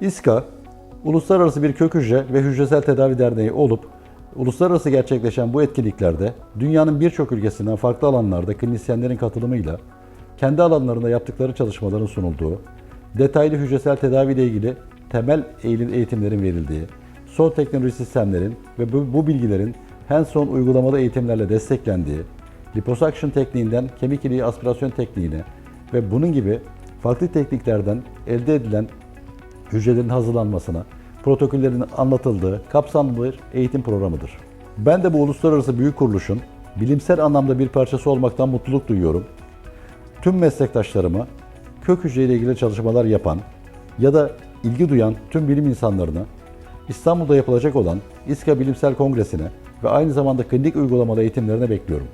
İSKA, uluslararası bir kök hücre ve hücresel tedavi derneği olup, uluslararası gerçekleşen bu etkinliklerde dünyanın birçok ülkesinden farklı alanlarda klinisyenlerin katılımıyla kendi alanlarında yaptıkları çalışmaların sunulduğu, detaylı hücresel tedavi ile ilgili temel eğitimlerin verildiği, son teknoloji sistemlerin ve bu, bu bilgilerin hands-on uygulamalı eğitimlerle desteklendiği, liposuction tekniğinden kemik iliği aspirasyon tekniğine ve bunun gibi farklı tekniklerden elde edilen hücrelerin hazırlanmasına, protokollerin anlatıldığı kapsamlı bir eğitim programıdır. Ben de bu uluslararası büyük kuruluşun bilimsel anlamda bir parçası olmaktan mutluluk duyuyorum. Tüm meslektaşlarıma kök hücre ile ilgili çalışmalar yapan ya da ilgi duyan tüm bilim insanlarına İstanbul'da yapılacak olan İSKA Bilimsel Kongresi'ne ve aynı zamanda klinik uygulamalı eğitimlerine bekliyorum.